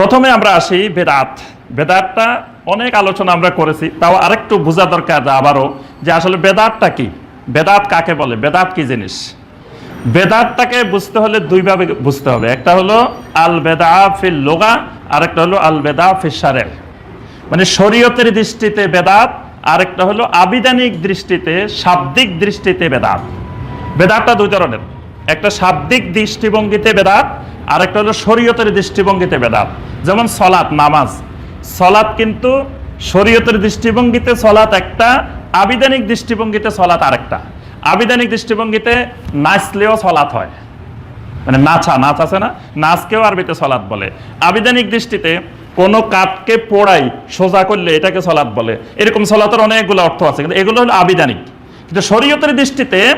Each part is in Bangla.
প্রথমে আমরা আসি বেদাত। বেদাতটা অনেক আলোচনা আমরা করেছি, তাও আরেকটু বোঝা দরকার আবারও যে আসলে বেদাতটা কি? বেদাত কাকে বলে? বেদাত কি জিনিস? বেদাতটাকে বুঝতে হলে দুইভাবে বুঝতে হবে। একটা হলো আল বেদা ফিল লোগা, আরেকটা হলো আল বেদা ফিল সারের মানে শরীয়তের দৃষ্টিতে বেদাত, আরেকটা হলো আবিধানিক দৃষ্টিতে, শাব্দিক দৃষ্টিতে বেদাত। বেদাতটা দুই ধরনের। একটা শাব্দিক দৃষ্টিভঙ্গিতে বেদাত আরেকটা হলো শরীয়তের দৃষ্টিভঙ্গিতে বেদাত। যেমন সলাৎ, নামাজ। সলাৎ কিন্তু শরীয়তের দৃষ্টিভঙ্গিতে সলাৎ একটা, আবিধানিক দৃষ্টিভঙ্গিতে সলাৎ আরেকটা। আবিধানিক দৃষ্টিভঙ্গিতে নাচলেও সলাৎ হয়। মানে নাচা, নাচ আছে না? নাচকেও আরবিতে সলাৎ বলে। আবিধানিক দৃষ্টিতে কোনো কাঠকে পোড়াই, সোজা করলে এটাকে সলাৎ বলে। এরকম সলাতের অনেকগুলো অর্থ আছে, কিন্তু এগুলো হলো আবিধানিক। কিন্তু শরীয়তের দৃষ্টিতে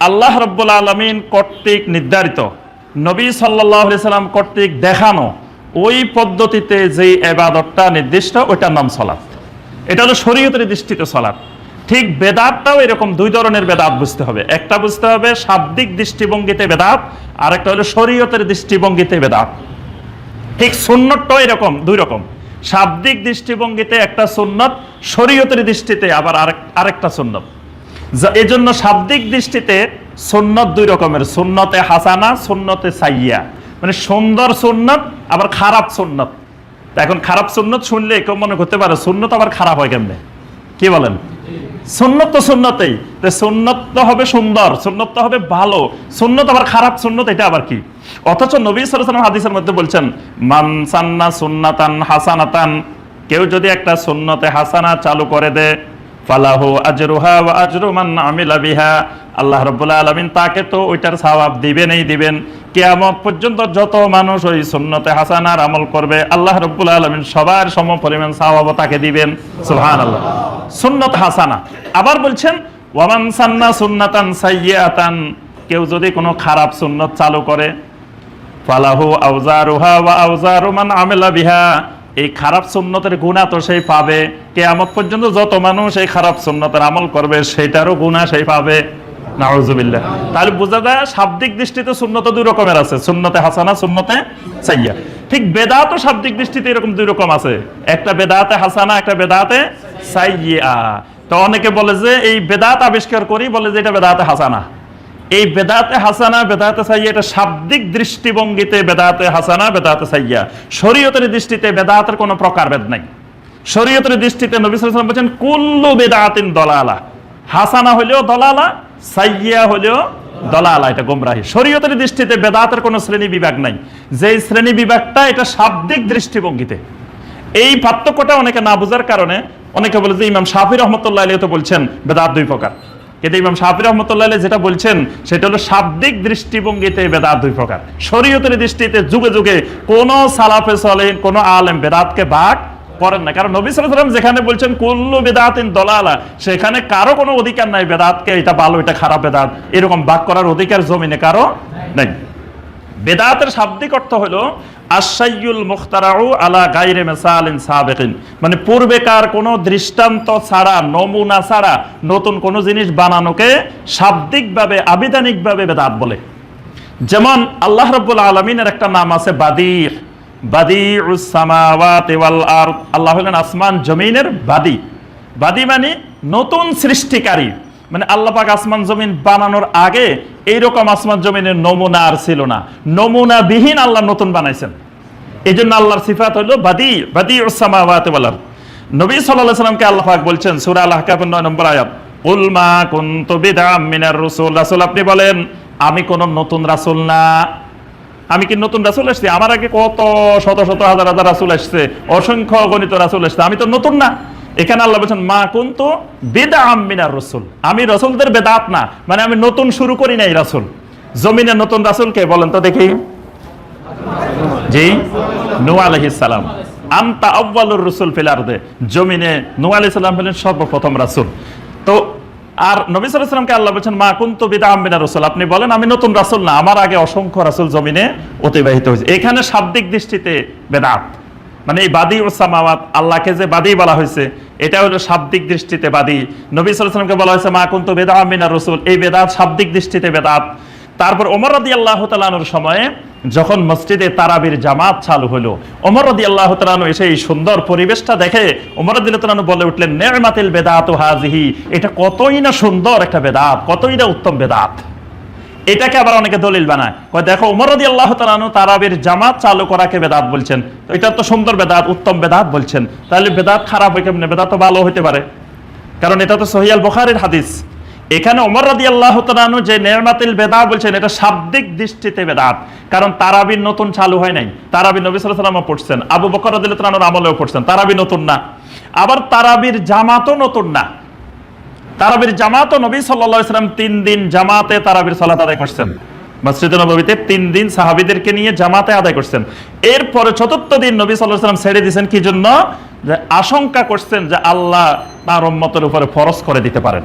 আল্লাহ রব্বুল আলমিন কর্তৃক নির্ধারিত। নবী সাল্লাহ সাল্লাম কর্তৃক দেখানো ওই পদ্ধতিতে যেই এবাদতটা নির্দিষ্ট, ওইটার নাম সলাৎ এটা হলো শরীয়তের দৃষ্টিতে সলাৎ ঠিক বেদাতটাও এরকম দুই ধরনের বেদাত বুঝতে হবে। একটা বুঝতে হবে শাব্দিক দৃষ্টিভঙ্গিতে বেদাত, আর একটা হলো শরীয়তের দৃষ্টিভঙ্গিতে বেদাত। ঠিক সুন্নতটাও এরকম, দুই রকম। শাব্দিক দৃষ্টিভঙ্গিতে একটা সুন্নত, শরীয়তের দৃষ্টিতে আবার আরেক, আরেকটা সুন্নত। যা- এজন্য শাব্দিক দৃষ্টিতে সুন্নত দুই রকমের, সুন্নতে হাসানা, সুন্নতে সাইয়া মানে সুন্দর সুন্নত, আবার খারাপ সুন্নত। এখন খারাপ সুন্নত শুনলে কেউ মনে করতে পারে, সুন্নত আবার খারাপ হয় কেমনে? কি বলেন? সুন্নত তো সুন্নতেই সুন্নত তো হবে সুন্দর, সুন্নত তো হবে ভালো, সুন্নত আবার খারাপ, সুন্নত এটা আবার কি? অথচ নবী সাল্লাল্লাহু হাদিসের মধ্যে বলছেন মানসান্না সুন্নাতান হাসানাতান কেউ যদি একটা সুন্নতে হাসানা চালু করে দেয় ফালাহু আজরুহা ওয়া আজরু মান আমিলা বিহা। আল্লাহ রাব্বুল আলামিন তাকে তো ওইটার সওয়াব দিবেনই দিবেন। কিয়ামত পর্যন্ত যত মানুষ ওই সুন্নতে হাসানার আমল করবে, আল্লাহ রাব্বুল আলামিন সবার সম পরিমাণ সওয়াব তাকে দিবেন। সুবহানাল্লাহ। সুন্নত হাসানা। আবার বলছেন, ওয়ামান সান্না সুন্নাতান সাইয়্যাতান। কেউ যদি কোনো খারাপ সুন্নত চালু করে, ফালাহু আউজারুহা ওয়া আউজারু মান আমিলা বিহা। এই খারাপ সুন্নতের গুণা তো সেই পাবে। কেয়ামত পর্যন্ত যত মানুষ এই খারাপ সুন্নতের আমল করবে সেটারও গুণা সেই পাবে। তাহলে বোঝা যায় শাব্দিক দৃষ্টিতে সুন্নত দুই রকমের আছে, সুন্নতে হাসানা, সুন্নতে সাইয়া ঠিক বেদাত শাব্দিক দৃষ্টিতে এরকম দুই রকম আছে। একটা বেদাতে হাসানা, একটা বেদাতে সাইয়া তো অনেকে বলে যে এই বেদাত আবিষ্কার করি বলে যে এটা বেদাতে হাসানা। এই বেদাতে হাসানা, বেদাতে সাইয়া, এটা শাব্দিক দৃষ্টিভঙ্গিতে বেদাতে হাসানা, বেদাতে সাইয়া। শরীয়তের দৃষ্টিতে বেদাতের কোনো প্রকারভেদ নাই। শরীয়তের দৃষ্টিতে নবী ওয়াসাল্লাম বলেছেন, কুল্লু বেদাতিন দলালা। হাসানা হলেও দলালা, সাইয়া হলেও দলালা, এটা গোমরাহি। শরীয়তের দৃষ্টিতে বেদাতের কোনো শ্রেণি বিভাগ নাই। যেই শ্রেণি বিভাগটা, এটা শাব্দিক দৃষ্টিভঙ্গিতে। এই পার্থক্যটা অনেকে না বোঝার কারণে অনেকে বলে যে, ইমাম শাফি রহমতুল্লাহ আলী তো বলছেন, বেদাত দুই প্রকার। কিন্তু ইমাম সাহাবি রহমতুল্লাহ যেটা বলছেন, সেটা হলো শাব্দিক দৃষ্টিভঙ্গিতে বেদাত দুই প্রকার। শরীয়তের দৃষ্টিতে যুগে যুগে কোন সালাফে সলেন কোন আলেম বেদাতকে ভাগ করেন না। কারণ নবী সালাম যেখানে বলছেন, কুল্লু বেদাতিন দলালা, সেখানে কারও কোনো অধিকার নাই বেদাতকে, এটা ভালো, এটা খারাপ বেদাত। এরকম বাক করার অধিকার জমিনে কারও নাই। বেদাতের শাব্দিক অর্থ হলো, আশাইয়ুল মুখতারাউ আলা গাইরে মেসালিন সাবেকিন। মানে পূর্বেকার কোনো দৃষ্টান্ত ছাড়া, নমুনা ছাড়া নতুন কোনো জিনিস বানানোকে শাব্দিকভাবে, আবিধানিকভাবে বেদাত বলে। যেমন আল্লাহ রাব্বুল আলামিনের একটা নাম আছে বাদির। আল্লাহ হলেন আসমান জমিনের বাদি। বাদি মানে নতুন সৃষ্টিকারী। মানে আল্লাহ পাক আসমান জমিন বানানোর আগে এইরকম আসমান জমিনের নমুনা আর ছিল না। নমুনা বিহীন আল্লাহ নতুন বানাইছেন। এই জন্য আল্লাহর সিফাত হলো বাদি বাদি সামাওয়াতি ওয়াল আরদ। নবী আলাইহি সাল্লামকে আল্লাহ পাক বলছেন, সূরা আল আহকাফের 9 নম্বর আয়াত কুল মা কুনতু বিদআম মিনার রাসূল। রাসূল আপনি বলেন, আমি কোন নতুন রাসূল না। আমি কি নতুন রাসূল আসছি আমার আগে কত শত শত হাজার হাজার রাসূল আসছে অসংখ্য গণিত রাসূল আসছে আমি তো নতুন না। এখানে আল্লাহ বলছেন, মা কুনতু বিদআম মিনার রাসূল। আমি রাসূলদের বেদাত না মানে আমি নতুন শুরু করি নাই রাসূল। জমিনে নতুন রাসূল কে বলেন তো দেখি। জি, নূহ আলাইহিস সালাম। আনতা আউয়ালুর রাসূল জমিনে নূহ আলাইহিস সালাম হলেন সর্বপ্রথম রাসূল। তো, আর নবী সাল্লামকে আল্লাহ বলেন মা কুনতু বিদআম মিনার রাসূল? আপনি বলেন, আমি নতুন রাসুল না, আমার আগে অসংখ্য রাসুল জমিনে অতিবাহিত হয়েছে। এখানে শাব্দিক দৃষ্টিতে বেদাত। মানে এই বাদী ও সামাওয়াত, আল্লাহকে যে বাদী বলা হয়েছে, এটা হলো শাব্দিক দৃষ্টিতে বাদী। নবী সাল্লামকে বলা হয়েছে, মা কুনতু বিদআম মিনার রাসূল। এই বেদাত শাব্দিক দৃষ্টিতে বেদাত। তারপর ওমর রাদিয়াল্লাহু তাআলার সময়ে যখন মসজিদে তারাবির জামাত চালু হলো, ওমর রদি আল্লাহ তালানু এসে এই সুন্দর পরিবেশটা দেখে ওমর রদি তালানু বলে উঠলেন, নেমাতিল বেদাত হাজিহি এটা কতই না সুন্দর একটা বেদাত, কতই না উত্তম বেদাত। এটাকে আবার অনেকে দলিল বানায়। দেখো উমর রদি আল্লাহ তালানু তারাবির জামাত চালু করাকে বেদাত বলছেন। তো এটা তো সুন্দর বেদাত, উত্তম বেদাত বলছেন। তাহলে বেদাত খারাপ হয় কেমনে? বেদাত তো ভালো হতে পারে। কারণ এটা তো সহিয়াল বখারের হাদিস। এখানে ওমর রাদি আল্লাহ তালানু যে নেরমাতিল বেদা বলছেন, এটা শাব্দিক দৃষ্টিতে বেদাত। কারণ তারাবির নতুন চালু হয় নাই। তারাবি নবী সাল্লাম পড়ছেন। আবু বকর রাদিল্লাহ আমলেও পড়ছেন। তারাবি নতুন না। আবার তারাবির জামাতও নতুন না। তারাবির জামাতও নবী সাল্লাহ ইসলাম তিন দিন জামাতে তারাবির সালাত আদায় করছেন। মসজিদ নবীতে তিন দিন সাহাবিদেরকে নিয়ে জামাতে আদায় করছেন। এরপরে চতুর্থ দিন নবী সাল্লাম ছেড়ে দিয়েছেন কি জন্য? যে আশঙ্কা করছেন যে আল্লাহ তার উম্মতের উপরে ফরজ করে দিতে পারেন।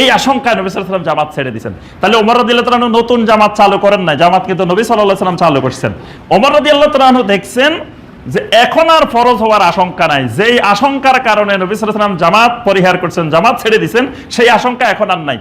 এই আশঙ্কায় নবী সাল্লাম জামাত ছেড়ে দিয়েছেন। তাহলে ওমর রদি আল্লাহ নতুন জামাত চালু করেন নাই। জামাত কিন্তু নবী সাল্লাহ সাল্লাম চালু করছেন। ওমর রদি আল্লাহ দেখছেন যে এখন আর ফরজ হওয়ার আশঙ্কা নাই। যেই আশঙ্কার কারণে নবী জামাত পরিহার করছেন, জামাত ছেড়ে দিয়েছেন সেই আশঙ্কা এখন আর নাই।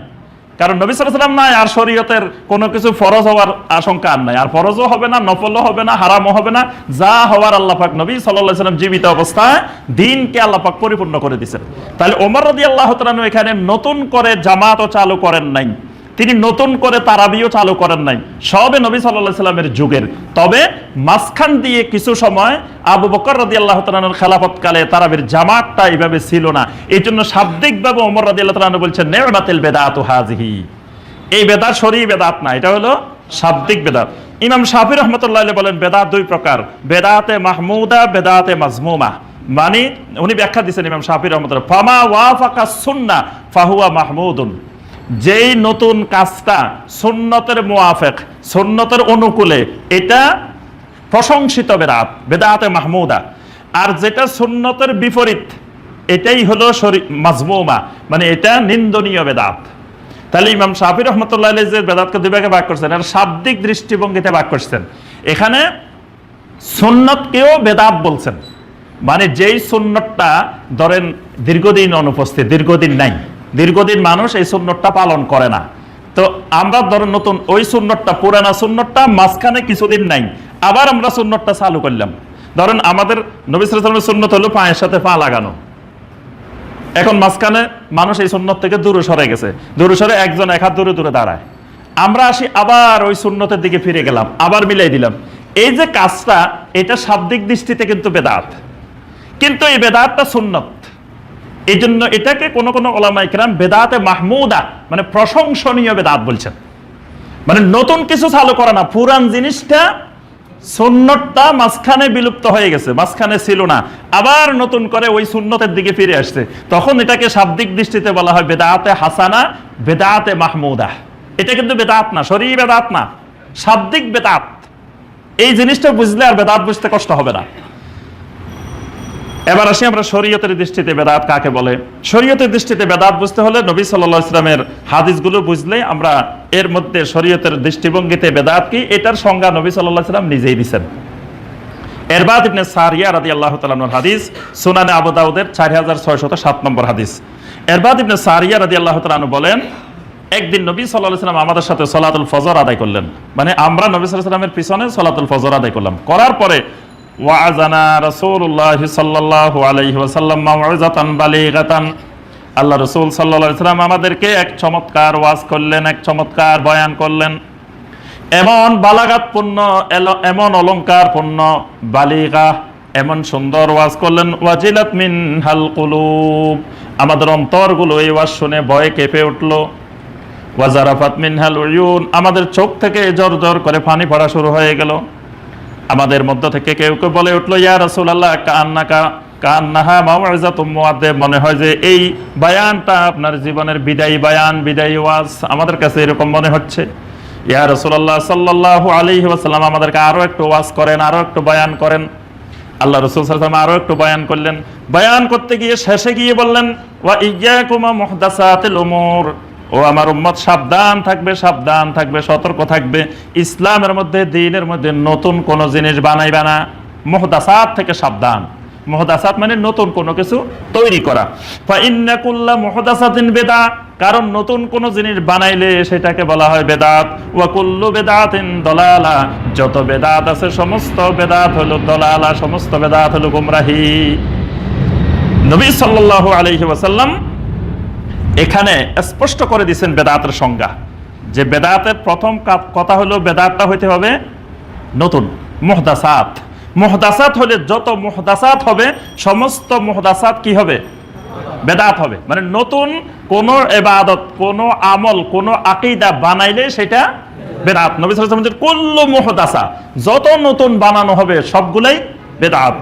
কারণ নবী নাই আর শরীয়তের কোনো কিছু ফরজ হওয়ার আশঙ্কা আর নাই। আর ফরজও হবে না, নফলও হবে না, হারামও হবে না। যা হওয়ার আল্লাহ পাক নবী সাল্লাহ সাল্লাম জীবিত অবস্থায় দিনকে আল্লাহ পাক পরিপূর্ণ করে দিয়েছেন তাহলে ওমর রদি আল্লাহ এখানে নতুন করে জামাতও চালু করেন নাই। তিনি নতুন করে তারাবিও চালু করেন নাই। সবে নবী সাল্লাহ সাল্লামের যুগের। তবে মাঝখান দিয়ে কিছু সময় আবু বকর রদি আল্লাহ তালানুর খেলাফতকালে তারাবির জামাতটা এইভাবে ছিল না। এই জন্য শাব্দিকভাবে ওমর রদি আল্লাহ তালানু বলছেন, নেমাতিল বেদাত হাজিহি এই বেদাত সরি বেদাত না, এটা হলো শাব্দিক বেদাত। ইমাম শাফি রহমতুল্লাহ বলেন, বেদাত দুই প্রকার, বেদাতে মাহমুদা, বেদাতে মাজমুমা। মানে উনি ব্যাখ্যা দিচ্ছেন ইমাম শাফি রহমতুল্লাহ, ফামা ওয়া ফাকা সুন্না ফাহুয়া মাহমুদুন। যেই নতুন কাজটা সুন্নতের মুআফেক সুন্নতের অনুকূলে, এটা প্রশংসিত বেদাত, বেদাতে মাহমুদা। আর যেটা সুন্নতের বিপরীত, এটাই হলো মাজমুমা মানে এটা নিন্দনীয় বেদাত। তাহলে ইমাম শাহি রহমতুল্লাহ যে বেদাতকে দুই ভাগে ভাগ করছেন আর শাব্দিক দৃষ্টিভঙ্গিতে ভাগ করছেন। এখানে সুন্নতকেও বেদাত বলছেন। মানে যেই সুন্নতটা ধরেন দীর্ঘদিন অনুপস্থিত, দীর্ঘদিন নাই। দীর্ঘদিন মানুষ এই সুন্নতটা পালন করে না। তো আমরা ধরেন নতুন ওই সুন্নতটা, পুরানা সুন্নতটা মাঝখানে কিছুদিন নাই, আবার আমরা সুন্নতটা চালু করলাম। ধরেন আমাদের নবী সাল্লামের সুন্নত হলো পায়ের সাথে পা লাগানো। এখন মাঝখানে মানুষ এই সুন্নত থেকে দূরে সরে গেছে। দূরে সরে একজন এক হাত দূরে দূরে দাঁড়ায়। আমরা আসি আবার ওই সুন্নতের দিকে ফিরে গেলাম, আবার মিলাই দিলাম। এই যে কাজটা, এটা শাব্দিক দৃষ্টিতে কিন্তু বেদাত। কিন্তু এই বেদাতটা সুন্নত। এই জন্য এটাকে কোনো কোনো ওলামাই কেরাম বেদাতে মাহমুদা মানে প্রশংসনীয় বেদাত বলছেন। মানে নতুন কিছু চালু করে না, পুরান জিনিসটা সুন্নতটা মাঝখানে বিলুপ্ত হয়ে গেছে, মাঝখানে ছিল না। আবার নতুন করে ওই সুন্নতের দিকে ফিরে আসছে। তখন এটাকে শাব্দিক দৃষ্টিতে বলা হয় বেদাতে হাসানা, বেদাতে মাহমুদা। এটা কিন্তু বেদাত না শরী বেদাত না, শাব্দিক বেদাত। এই জিনিসটা বুঝলে আর বেদাত বুঝতে কষ্ট হবে না। এবার আসি আমরা শরীয়তের দৃষ্টিতে বেদাত কাকে বলে? শরীয়তের দৃষ্টিতে বেদাত বুঝতে হলে নবী সাল্লাহ ইসলামের হাদিসগুলো বুঝলে আমরা এর মধ্যে শরীয়তের দৃষ্টিভঙ্গিতে বেদাত কি? এটার সংজ্ঞা নবী সাল্লাহ ইসলাম নিজেই দিচ্ছেন এরবাদ ইবনে সারিয়া রাদি আল্লাহ তালানোর হাদিস, সুনানে আবু দাউদের চার হাজার ছয়শত সাত নম্বর হাদিস। এরবাদ ইবনে সারিয়া রাদি আল্লাহ তালানু বলেন, একদিন নবী সাল্লাহ সাল্লাম আমাদের সাথে সলাতুল ফজর আদায় করলেন। মানে আমরা নবী সাল্লাহ সাল্লামের পিছনে সলাতুল ফজর আদায় করলাম। করার পরে ওয়াজানা রাসূলুল্লাহ সাল্লাল্লাহু আলাইহি ওয়াসাল্লাম মাউইজাতান বালিগাতান। আল্লাহ রসুল সাল্লাল্লাহু আলাইহি সাল্লাম আমাদেরকে এক চমৎকার ওয়াজ করলেন, এক চমৎকার বয়ান করলেন। এমন বালাগাতপূর্ণ এল- এমন অলঙ্কারপূর্ণ বালিগা, এমন সুন্দর ওয়াজ করলেন, ওয়াজিলাত মিন হাল কুলুব। আমাদের অন্তরগুলো এই ওয়াজ শুনে ভয়ে কেঁপে উঠল। ওয়াজারাফাত মিনহাল উয়ুন। আমাদের চোখ থেকে জর জর করে পানি পড়া শুরু হয়ে গেল। আমাদের মধ্য থেকে কেউ কেউ বলে উঠল, ইয়া রাসূলুল্লাহ কান্নাকা কান্নাহা মাওয়াজাতুম মুআদ্দিব মনে হয় যে এই বায়ানটা আপনার জীবনের বিদায়ী বায়ান, বিদায়ী ওয়াজ। আমাদের কাছে এরকম মনে হচ্ছে। ইয়া রাসূলুল্লাহ, সাল্লাল্লাহু আলাইহি ওয়াসাল্লাম আমাদেরকে আরও একটু ওয়াজ করেন, আরও একটু বয়ান করেন। আল্লাহ রসুল সাল্লাম আরও একটু বয়ান করলেন। বয়ান করতে গিয়ে শেষে গিয়ে বললেন, ওয়া ইয়াকুমা মুহদাসাতিল উমুর। ও আমার উম্মত, সাবধান থাকবে সাবধান থাকবে, সতর্ক থাকবে। ইসলামের মধ্যে, দিনের মধ্যে নতুন কোন জিনিস বানাইবে না। মুহদাসাত থেকে সাবধান। মুহদাসাত মানে নতুন কোনো কিছু তৈরি করা। ফা ইন্না বেদা। কারণ নতুন কোন জিনিস বানাইলে সেটাকে বলা হয় বেদাত। ওয়াকুল্লু বেদাতিন দলালা। যত বেদাত আছে, সমস্ত বেদাত হলো দলালা, সমস্ত বেদাত হলো গুমরাহি। নবী সাল্লাল্লাহু আলাইহি ওয়াসাল্লাম এখানে স্পষ্ট করে দিচ্ছেন বেদাতের সংজ্ঞা। যে বেদাতের প্রথম কথা হলো বেদাতটা হইতে হবে নতুন, মুহদাসাত। মুহদাসাত হলে যত মুহদাসাত হবে, সমস্ত মুহদাসাত কি হবে? বেদাত হবে। মানে নতুন কোন এবাদত, কোন আমল, কোন আকিদা বানাইলে সেটা বেদাত। নবী আলাইহি কুল্লু মুহদাসা যত নতুন বানানো হবে সবগুলাই বেদাত।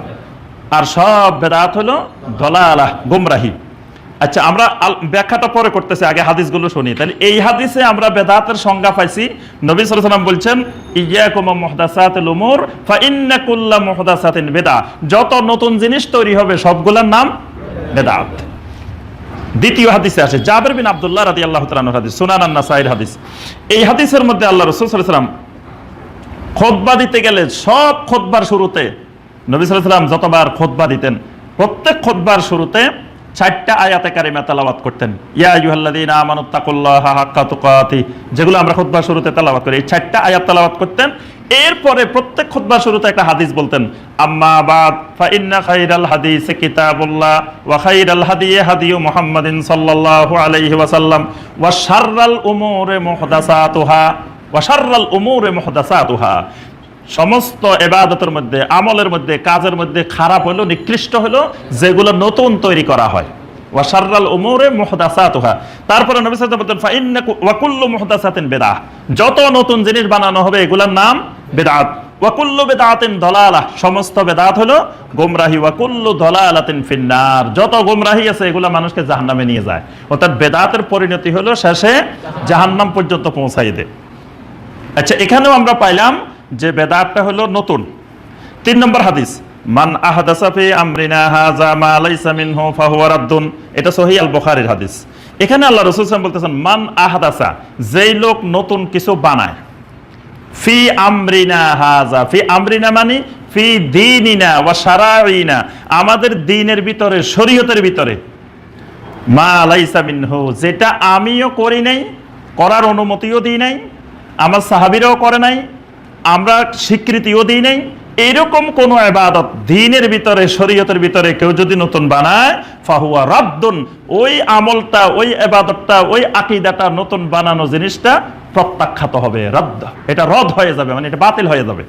আর সব বেদাত হলো দলালাহ, গুমরাহি। আচ্ছা আমরা ব্যাখ্যাটা পরে করতেছি, আগে হাদিসগুলো শুনি। তাহলে এই হাদিসে আমরা বেদাতের সংজ্ঞা পাইছি। নবী সাল্লাল্লাহু বলছেন, ইয়াকুম মুহদাসাতুল উমুর, ফা ইন্না কুল্লা মুহদাসাতিন বিদআ যত নতুন জিনিস তৈরি হবে, সবগুলোর নাম বেদাত। দ্বিতীয় হাদিসে আসে, জাবের বিন আব্দুল্লাহ রাদিয়াল্লাহু তাআলার হাদিস, সুনান আন-নাসাইর হাদিস। এই হাদিসের মধ্যে আল্লাহ রাসূল ওয়াসাল্লাম খোদবা দিতে গেলে সব খোদবার শুরুতে, নবী ওয়াসাল্লাম যতবার খোদবা দিতেন, প্রত্যেক খোদবার শুরুতে চারটা আয়াতে কারিমা তেলাওয়াত করতেন। ইয়া আইয়ুহাল্লাযীনা আমানুত্তাকুল্লাহা হাক্কা তুকাতি। যেগুলো আমরা খুতবার শুরুতে তেলাওয়াত করি। এই চারটা আয়াত তেলাওয়াত করতেন। এরপরে প্রত্যেক খুতবার শুরুতে একটা হাদিস বলতেন। আম্মা বাদ ফা ইন্না খাইরাল হাদিস কিতাবুল্লাহ, ওয়া খাইরাল হাদি হাদিয়ু মুহাম্মাদিন সাল্লাল্লাহু আলাইহি ওয়াসাল্লাম, ওয়া শাররাল উমুরি মুহদাসাতুহা, ওয়া শাররাল উমুরি মুহদাসাতুহা। সমস্ত এবাদতের মধ্যে, আমলের মধ্যে, কাজের মধ্যে খারাপ হলো, নিকৃষ্ট হলো, যেগুলো নতুন তৈরি করা হয়। ওয়াশাররাল উমুরে মুহদাসাতুহা। যত নতুন জিনিস বানানো হবে নাম বিদআতিন সমস্ত দলালাতিন ফিন্নার। যত গোমরাহি আছে, এগুলো মানুষকে জাহান্নামে নিয়ে যায়। অর্থাৎ বেদাতের পরিণতি হলো শেষে জাহান্নাম পর্যন্ত পৌঁছাই দেয়। আচ্ছা এখানেও আমরা পাইলাম যে বেদাতটা হলো নতুন। তিন নম্বর হাদিস, মান আহাদাসা ফি আমরিনা হাযা মা লাইসা মিনহু ফাহুয়া রাদ্দুন। এটা সহিহ আল বুখারীর হাদিস। এখানে আল্লাহ রাসূল সাল্লাল্লাহু বলতেছেন, মান আহাদাসা, যেই লোক নতুন কিছু বানায়। ফি আমরিনা হাজা ফি আমরিনা মানে ফি দীনিনা ওয়া শারাইনা আমাদের দ্বীনের ভিতরে, শরীয়তের ভিতরে। মা লাইসা মিনহু, যেটা আমিও করি নাই, করার অনুমতিও দিই নাই, আমার সাহাবিরাও করে নাই আমরা স্বীকৃতিও দিই নাই। এরকম কোন এবাদত দিনের ভিতরে, শরীয়তের ভিতরে কেউ যদি নতুন বানায়, ফাহুয়া রাদ্দুন ওই আমলটা, ওই এবাদতটা ওই আকিদাটা নতুন বানানো জিনিসটা প্রত্যাখ্যাত হবে, রদ্দ। এটা রদ হয়ে যাবে মানে এটা বাতিল হয়ে যাবে।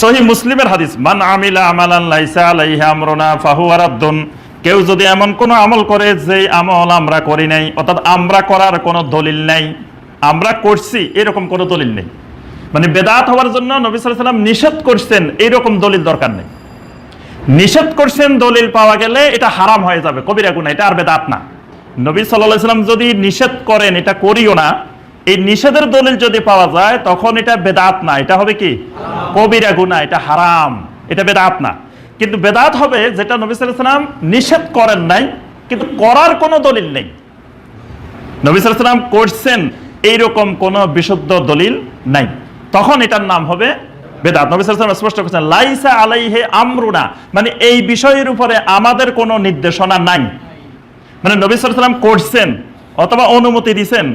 সহি মুসলিমের হাদিস, মান আমিলা আমালান লাইসা আলাইহি আমরুনা ফাহুয়া রাদ্দুন। কেউ যদি এমন কোন আমল করে যে আমল আমরা করি নাই, অর্থাৎ আমরা করার কোনো দলিল নাই, আমরা করছি, এরকম কোনো দলিল নেই। মানে বেদাত হওয়ার জন্য নবী সাল্লাম নিষেধ করছেন, এইরকম দলিল দরকার নেই। নিষেধ করছেন, দলিল পাওয়া গেলে এটা হারাম হয়ে যাবে, কবিরা গুণা এটা আর বেদাত না। নবী সাল্লাম যদি নিষেধ করেন, এটা করিও না, এই নিষেধের দলিল যদি পাওয়া যায়, তখন এটা বেদাত না, এটা হবে কি? কবিরা গুণা এটা হারাম, এটা বেদাত না। কিন্তু বেদাত হবে যেটা নবী সাল্লাম নিষেধ করেন নাই, কিন্তু করার কোনো দলিল নেই। নবী সাল্লাম করছেন, এইরকম কোনো বিশুদ্ধ দলিল নাই। তখন এটার নাম হবে বেদাত। নবী সাল্লাম স্পষ্ট করেছেন, লাইসা আলাইহে আমরুনা। মানে এই বিষয়ের উপরে আমাদের কোনো নির্দেশনা নাই। মানে নবী সাল্লাম করছেন অথবা অনুমতি দিছেন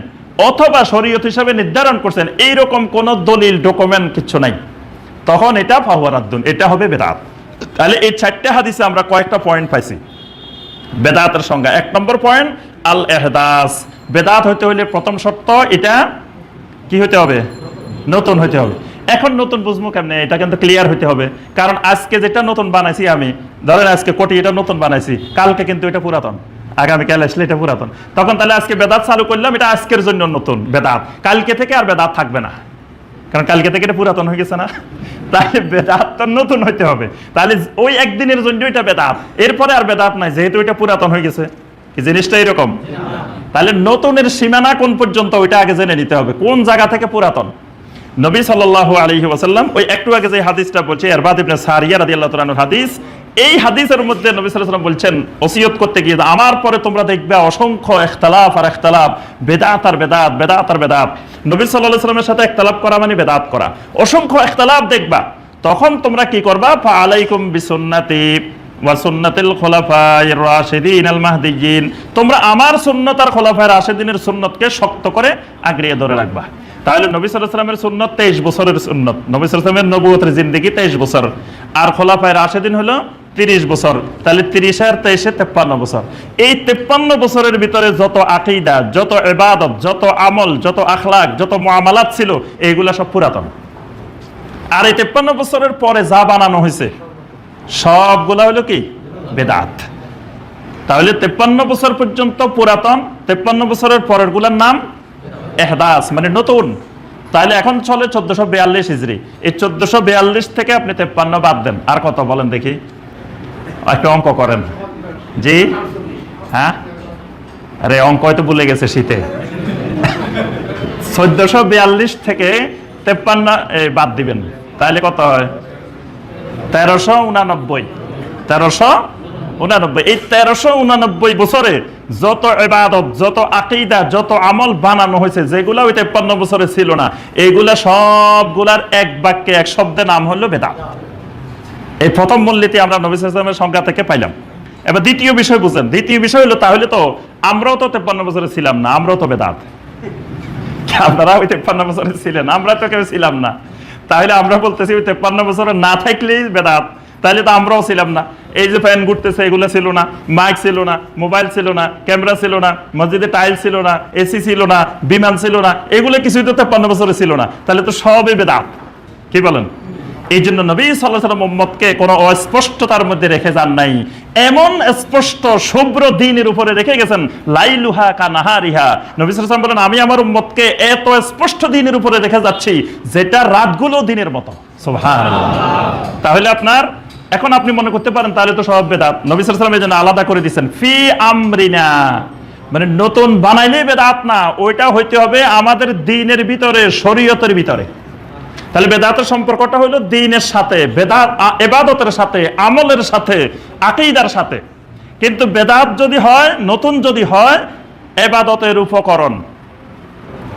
অথবা শরীয়ত হিসাবে নির্ধারণ করছেন, এইরকম কোন দলিল, ডকুমেন্ট কিছু নাই। তখন এটা ফাহুয়ারাদ্দুন এটা হবে বেদাত। তাহলে এই চারটে হাদিসে আমরা কয়েকটা পয়েন্ট পাইছি। বেদাতের সংজ্ঞা, এক নম্বর পয়েন্ট আল এহদাস বেদাত হইতে হইলে প্রথম শর্ত এটা কি হতে হবে? নতুন হইতে হবে। এখন নতুন বুঝব কেমনে? এটা কিন্তু ক্লিয়ার হইতে হবে। কারণ আজকে যেটা নতুন বানাইছি আমি, ধরেন আজকে কোটি এটা নতুন বানাইছি, কালকে কিন্তু এটা পুরাতন। আগামীকাল আসলে এটা পুরাতন। তখন তাহলে আজকে বেদাত চালু করলাম, এটা আজকের জন্য নতুন বেদাত। কালকে থেকে আর বেদাত থাকবে না। কারণ কালকে থেকে এটা পুরাতন হয়ে গেছে না? তাহলে বেদাত তো নতুন হইতে হবে। তাহলে ওই একদিনের জন্য এটা বেদাত। এরপরে আর বেদাত নাই, যেহেতু এটা পুরাতন হয়ে গেছে। জিনিসটা এরকম? তাহলে নতুনের সীমানা কোন পর্যন্ত, ওইটা আগে জেনে নিতে হবে। কোন জায়গা থেকে পুরাতন? নবী সাল্লাল্লাহু আলাইহি ওয়াসাল্লাম ওই একটু আগে যে হাদিসটা বলছে, এরবাদ ইবনে সারিয়া রাদিয়াল্লাহু তাআলার হাদিস, এই হাদিসের মধ্যে নবী সাল্লাল্লাহু বলছেন, ওসিয়ত করতে গিয়ে আমার পরে তোমরা দেখবে অসংখ্য ইখতিলাফ আর ইখতিলাফ বেদাত আর বেদাত বেদাত আর বেদাত। নবী সাল্লাল্লাহু আলাইহি ওয়াসাল্লামের সাথে ইখতিলাফ করা মানে বেদাত করা। অসংখ্য ইখতিলাফ দেখবা। তখন তোমরা কি করবা? ফা আলাইকুম বিসুন্নতি ওয়া সুন্নাতিল খুলাফায়ে রাশিদিন আল মাহদিয়িন তোমরা আমার সুন্নত আর খোলাফায়ে রাশিদিনের সুন্নতকে শক্ত করে আগড়িয়ে ধরে রাখবা। তাহলে নবী ওয়াসাল্লামের সুন্নত 23 বছরের সুন্নত। নবী ওয়াসাল্লামের নবুয়তের জিন্দেগি 23 বছর। আর খোলাফায়ে রাশিদিন হলো তিরিশ বছর। তাহলে তিরিশ আর তেইশে তেপ্পান্ন বছর। এই তেপ্পান্ন বছরের ভিতরে যত আকিদা, যত এবাদত যত আমল, যত আখলাক, যত মামালাত ছিল, এইগুলা সব পুরাতন। আর এই তেপ্পান্ন বছরের পরে যা বানানো হয়েছে, সবগুলা হলো কি? বেদাত। তাহলে তেপ্পান্ন বছর পর্যন্ত পুরাতন, তেপ্পান্ন বছরের পরেরগুলার নাম এহদাস মানে নতুন। তাহলে এখন চলে চোদ্দশো বিয়াল্লিশ হিজড়ি এই চোদ্দশো বিয়াল্লিশ থেকে আপনি তেপ্পান্ন বাদ দেন। আর কত বলেন দেখি? একটা অঙ্ক করেন। জি? হ্যাঁ? আরে, অঙ্ক হয়তো ভুলে গেছে শীতে। চোদ্দশো বিয়াল্লিশ থেকে তেপ্পান্ন বাদ দিবেন। তাহলে কত হয়? তেরোশো উনানব্বই। তেরোশো উনানব্বই। এই তেরোশো উনানব্বই বছরে যত এবাদত যত আকিদা, যত আমল বানানো হয়েছে যেগুলো ওই তেপ্পান্ন বছরে ছিল না এইগুলা সবগুলার এক বাক্যে, এক শব্দে নাম হলো বেদাত। এই প্রথম মূলনীতি আমরা নবী সাল্লামের সংজ্ঞা থেকে পাইলাম। এবার দ্বিতীয় বিষয় বুঝেন। দ্বিতীয় বিষয় হলো, তাহলে তো আমরাও তো তেপ্পান্ন বছরে ছিলাম না, আমরাও তো বেদাত। আপনারা ওই তেপ্পান্ন বছরে ছিলেন আমরা তো কেউ ছিলাম না। তাহলে আমরা বলতেছি, ওই তেপ্পান্ন বছরে না থাকলেই বেদাত। তাহলে তো আমরাও ছিলাম না। এই যে ফ্যান ঘুরতেছে, এগুলো ছিল না। মাইক ছিল না মোবাইল ছিল না ক্যামেরা ছিল না, মসজিদে টাইল ছিল না এসি ছিল না, বিমান ছিল না, এগুলো কিছুই তো তেপ্পান্ন বছরে ছিল না। তাহলে তো সবই বেদাত। কি বলেন? এই জন্য নবী সাল্লাহ সাল্লাম মোহাম্মদকে কোনো অস্পষ্টতার মধ্যে রেখে যান নাই। এমন স্পষ্ট, শুভ্র দিনের উপরে রেখে গেছেন লাই লুহা লাইলুহা কানাহারিহা নবী সাল্লাম বলেন, আমি আমার উম্মতকে এত স্পষ্ট দিনের উপরে রেখে যাচ্ছি, যেটা রাতগুলো দিনের মতো। তাহলে আপনার এখন আপনি মনে করতে পারেন তাহলে তো সব বেদাত। নবী সাল্লাম এই জন্য আলাদা করে দিচ্ছেন ফি আমরিনা। মানে নতুন বানাইলে বেদাত না, ওইটা হইতে হবে আমাদের দিনের ভিতরে, শরীয়তের ভিতরে। তাহলে বেদাতের সম্পর্কটা হলো দিনের সাথে, বেদাত এবাদতের সাথে, আমলের সাথে, আকিদার সাথে। কিন্তু বেদাত যদি হয়, নতুন যদি হয়, এবাদতের উপকরণ,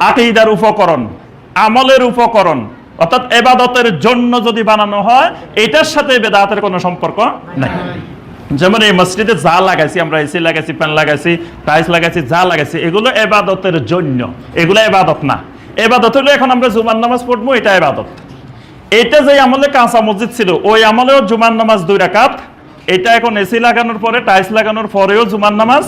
আকিদার উপকরণ, আমলের উপকরণ অর্থাৎ এবাদতের জন্য যদি বানানো হয়, এটার সাথে বেদাতের কোনো সম্পর্ক নাই। যেমন এই মসজিদে যা লাগাইছি, আমরা এসি লাগাইছি প্যান লাগাইছি, টাইলস লাগাইছি, যা লাগাইছি, এগুলো এবাদতের জন্য। এগুলো এবাদত না। এবাদত হলে এখন আমরা জুমান নামাজ পড়ব, এটা এবাদত। এটা যে আমলে কাঁচা মসজিদ ছিল, ওই আমলেও জুমান নামাজ দুই রাকাত এটা এখন এসি লাগানোর পরে টাইলস লাগানোর পরেও জুমার নামাজ।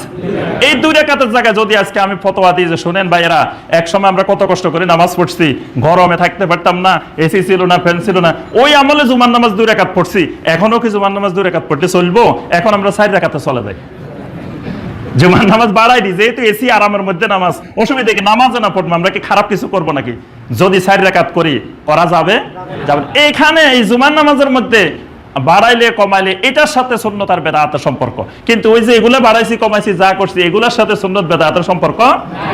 এই দুই রাকাতের জায়গায় যদি আজকে আমি ফতোয়া দিই যে, শোনেন ভাইয়েরা এক সময় আমরা কত কষ্ট করে নামাজ পড়ছি। গরমে থাকতে পারতাম না এসি ছিল না ফ্যান ছিল না। ওই আমলে জুমার নামাজ দুই রাকাত পড়ছি। এখনও কি জুমার নামাজ দুই রাকাত পড়তে চলবো? এখন আমরা চার রাকাতে চলে যাই। জুমার নামাজ বাড়াই দিই, যেহেতু এসি আরামের মধ্যে নামাজ। অসুবিধা কি নামাজে না পড়ব, আমরা কি খারাপ কিছু করব নাকি? যদি চার রেখাত করি, করা যাবে? যাবে এই জুমার নামাজের মধ্যে বাড়াইলে, কমাইলে, এটার সাথে সুন্নতার বেদাতের সম্পর্ক। কিন্তু ওই যে এগুলো বাড়াইছি, কমাইছি, যা করছি, এগুলোর সাথে সুন্নত, বেদাতের সম্পর্ক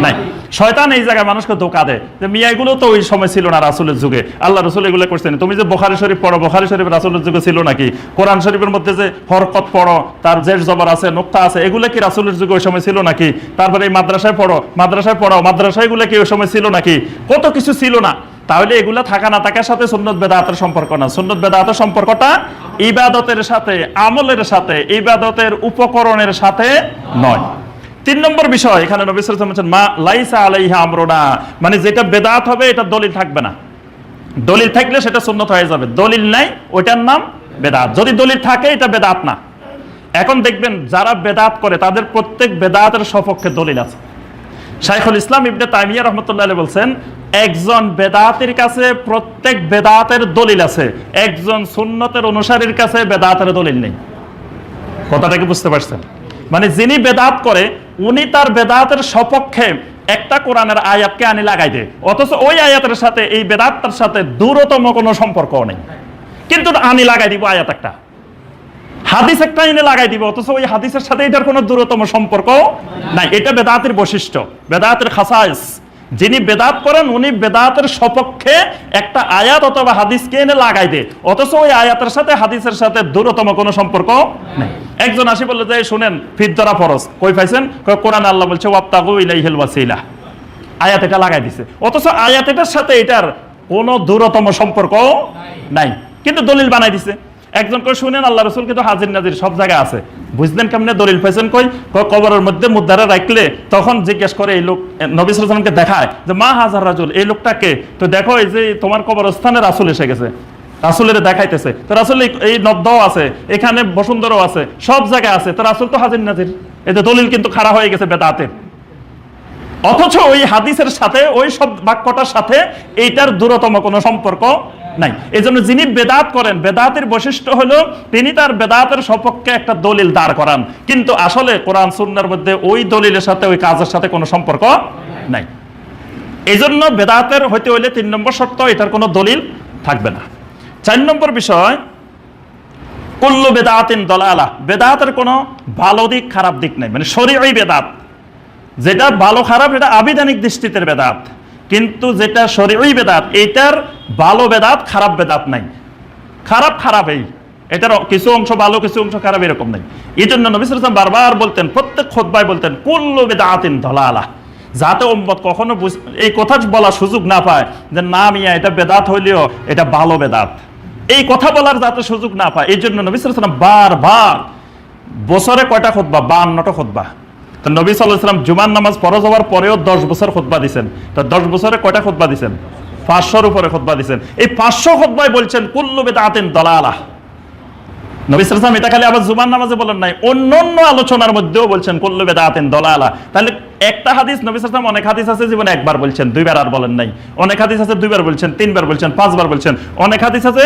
নাই। শয়তান এই জায়গায় মানুষকে ধোকা দেয় যে, মিয়া, এগুলো তো ওই সময় ছিল না রাসুলের যুগে। আল্লাহ রসুল এগুলো করছেন। তুমি যে বোখারি শরীফ পড়ো, বোখারি শরীফ রাসুলের যুগে ছিল নাকি? কোরআন শরীফের মধ্যে যে হরকত পড়ো, তার জের জবর আছে, নোক্তা আছে, এগুলো কি রাসুলের যুগে ওই সময় ছিল নাকি? তারপরে এই মাদ্রাসায় পড়ো মাদ্রাসায় পড়ো মাদ্রাসায় এগুলো কি ওই সময় ছিল নাকি? কত কিছু ছিল না। তাহলে এগুলা থাকা না থাকার সাথে সুন্নত বেদাতের সম্পর্ক না। সুন্নত বেদাতের সম্পর্কটা ইবাদতের সাথে আমলের সাথে ইবাদতের উপকরণের সাথে নয়। তিন নম্বর বিষয় এখানে নবী বলছেন, মা লাইসা আলাইহা আমরুনা। মানে যেটা বেদাত হবে এটা দলিল থাকবে না। দলিল থাকলে সেটা সুন্নত হয়ে যাবে। দলিল নাই ওইটার নাম বেদাত। যদি দলিল থাকে এটা বেদাত না। এখন দেখবেন যারা বেদাত করে তাদের প্রত্যেক বেদাতের সপক্ষে দলিল আছে। শাইখুল ইসলাম ইবনে তাইমিয়া রহমতুল্লাহ বলছেন, একজন বেদাতের কাছে প্রত্যেক বেদাতের দলিল আছে, একজন সুন্নতের অনুসারীর কাছে বেদাতের দলিল নেই। কথাটা কি বুঝতে পারছেন? মানে যিনি বেদাত করে, উনি তার বেদাতের সপক্ষে একটা কোরআনের আয়াতকে আনি লাগাই দেয়। অথচ ওই আয়াতের সাথে, এই বেদাতটার সাথে দূরতম কোনো সম্পর্ক নেই। কিন্তু আনি লাগাই দিব আয়াত একটা। হাদিস একটা এনে লাগাই দিব, অথচ ওই হাদিসের সাথে এটার কোনো দূরতম সম্পর্ক নাই। এটা বেদাতের বৈশিষ্ট্য, বেদাতের খাসাইস। যিনি বেদাত করেন, উনি বেদাতের সপক্ষে একটা আয়াত অথবা হাদিসকে এনে লাগাই দেয়। অথচ ওই আয়াতের সাথে হাদিসের সাথে দূরতম কোনো সম্পর্ক নেই। একজন আসি বললে যে শুনেন ফির ধরা ফরজ। কই পাইছেন? কোরআন আল্লাহ বলছে ওয়াপ্তাগু ইলাইহিল ওয়াসিলা। আয়াত এটা লাগাই দিছে। অথচ আয়াত এটার সাথে এটার কোনো দূরতম সম্পর্ক নাই। কিন্তু দলিল বানাই দিছে। একজন কই শুনেন, আল্লাহ রসুল কিন্তু হাজির নাজির, সব জায়গায় আছে। বুঝলেন কেমনে? দলিল পাইছেন কই? কবরের মধ্যে মুদ্রারা রাখলে তখন জিজ্ঞেস করে এই লোক নবী সালামকে দেখায় যে, মা হাজার রাজুল, এই লোকটাকে তো দেখো, এই যে তোমার কবরস্থানে রাসুল এসে গেছে। রাসুলের দেখাইতেছে। তো রাসুল এই- নদ্দাও আছে, এখানে বসুন্ধরও আছে, সব জায়গায় আছে। তো রাসুল তো হাজির নাজির। এতে দলিল কিন্তু খারাপ হয়ে গেছে বেদাতের অথচ ওই হাদিসের সাথে, ওই সব বাক্যটার সাথে এইটার দূরতম কোনো সম্পর্ক নাই। এই জন্য যিনি বেদাত করেন, বেদাতের বৈশিষ্ট্য হলো তিনি তার বেদাতের সপক্ষে একটা দলিল দাঁড় করান। কিন্তু আসলে কোরআন, সুন্নার মধ্যে ওই দলিলের সাথে, ওই কাজের সাথে কোনো সম্পর্ক নাই। এই জন্য বেদাতের হইতে হইলে তিন নম্বর শর্ত, এটার কোনো দলিল থাকবে না। চার নম্বর বিষয়, কুল্লু বেদাতিন দলালা। বেদাতের কোনো ভালো দিক, খারাপ দিক নাই। মানে শরীরই বেদাত। যেটা ভালো, খারাপ এটা আবিধানিক দৃষ্টিতে বেদাত। কিন্তু যেটা শরীরই বেদাত এটার ভালো বেদাত, খারাপ বেদাত নাই। খারাপ খারাপ এই এটার কিছু অংশ ভালো, কিছু অংশ খারাপ, এরকম নাই। এই জন্য নবী সাল্লাল্লাহু আলাইহি ওয়াসাল্লাম বারবার বলতেন, প্রত্যেক খোদবায় বলতেন, কুল্লু বেদাতিন দলালা। যাতে উম্মত কখনো এই কথা বলার সুযোগ না পায় যে, না মিয়া, এটা বেদাত হইলেও এটা ভালো বেদাত। এই কথা বলার যাতে সুযোগ না পায় এই জন্য নবী সাল্লাল্লাহু আলাইহি ওয়াসাল্লাম বারবার বছরে কয়টা খোদবা? বান্নটা খোদবা। তো নবী সাল্লাহাম জুমার নামাজ ফরজ হওয়ার পরেও দশ বছর খোদবা দিচ্ছেন তো দশ বছরে কয়টা খোদবা দিচ্ছেন পাঁচশোর উপরে খোদবা দিচ্ছেন এই পাঁচশো খোদবাই বলছেন, কুল্লু আতেন দলালা নবী সাল্লাম এটা খালি আবার জুমান নামাজে বলেন নাই। অন্য অন্য আলোচনার মধ্যেও বলছেন, কুল্লু আতেন দলালা তাহলে একটা হাদিস নবী সাল্লাম অনেক হাদিস আছে জীবনে একবার বলছেন, দুইবার আর বলেন নাই। অনেক হাদিস আছে দুইবার বলছেন, তিনবার বলছেন, পাঁচবার বলছেন। অনেক হাদিস আছে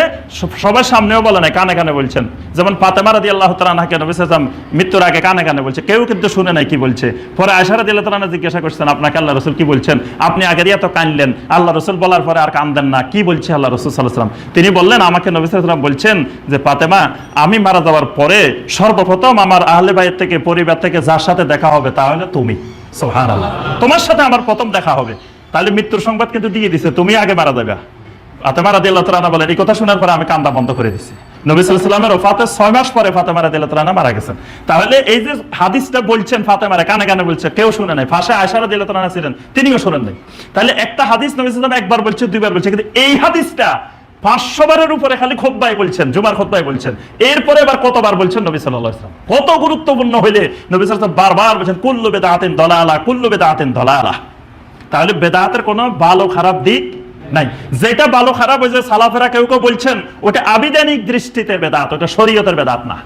সবার সামনেও বলে নাই, কানে কানে বলছেন। যেমন ফাতেমা রাদি আল্লাহ তালাকে নবী সাল্লাম মৃত্যুর আগে কানে কানে বলছে, কেউ কিন্তু শুনে নাই কি বলছে। পরে আয়সারা দিল্লাহ তালা জিজ্ঞাসা করছেন, আপনাকে আল্লাহ রসুল কি বলছেন? আপনি আগের তো কানলেন আল্লাহ রসুল বলার পরে আর কান্দেন না, কি বলছে আল্লাহ রসুল সাল্লাহ সাল্লাম তিনি বললেন, আমাকে নবী সাল্লাম বলছেন যে, ফাতেমা, আমি মারা যাওয়ার পরে সর্বপ্রথম আমার আহলে বাইর থেকে, পরিবার থেকে যার সাথে দেখা হবে, তাহলে তুমি। তোমার সাথে আমার প্রথম দেখা হবে। তাহলে মৃত্যুর সংবাদ কিন্তু দিয়ে দিছে, তুমি আগে মারা যাবে। বলেন, এই কথা শোনার আমি কান্দা বন্ধ করে দিছি। নবী সাল্লাল্লাহু আলাইহি ওয়াসাল্লামের ওফাতের 6 মাস পরে ফাতেমা রাদিয়াল্লাহু তাআলা মারা গেছেন। তাহলে এই যে হাদিসটা বলছেন ফাতেমারে, কানে কানে বলছে, কেউ শুনে নাই। ফাঁসে আয়েশা রাদিয়াল্লাহু তাআলা ছিলেন, তিনিও শুনেন নাই। তাহলে একটা হাদিস নবী একবার বলছে, দুইবার বলছে, কিন্তু এই হাদিসটা পাঁচশো বারের উপরে খালি খোদ্ায় বলছেন, জুমার খোদ্ায় বলছেন। এরপরে আবার কতবার বলছেন নবী সাল্লাহ ইসলাম কত গুরুত্বপূর্ণ হইলে নবী সাল বারবার বলছেন, কুল্লু বেদা বেদাতিন দলালা কুল্লু বেদা বেদাতিন দলালা তাহলে বেদাতের কোনো ভালো খারাপ দিক নাই। যেটা ভালো খারাপ হয়েছে সালাফেরা কেউ কেউ বলছেন, ওটা আবিধানিক দৃষ্টিতে বেদাত, ওটা শরীয়তের বেদাত না।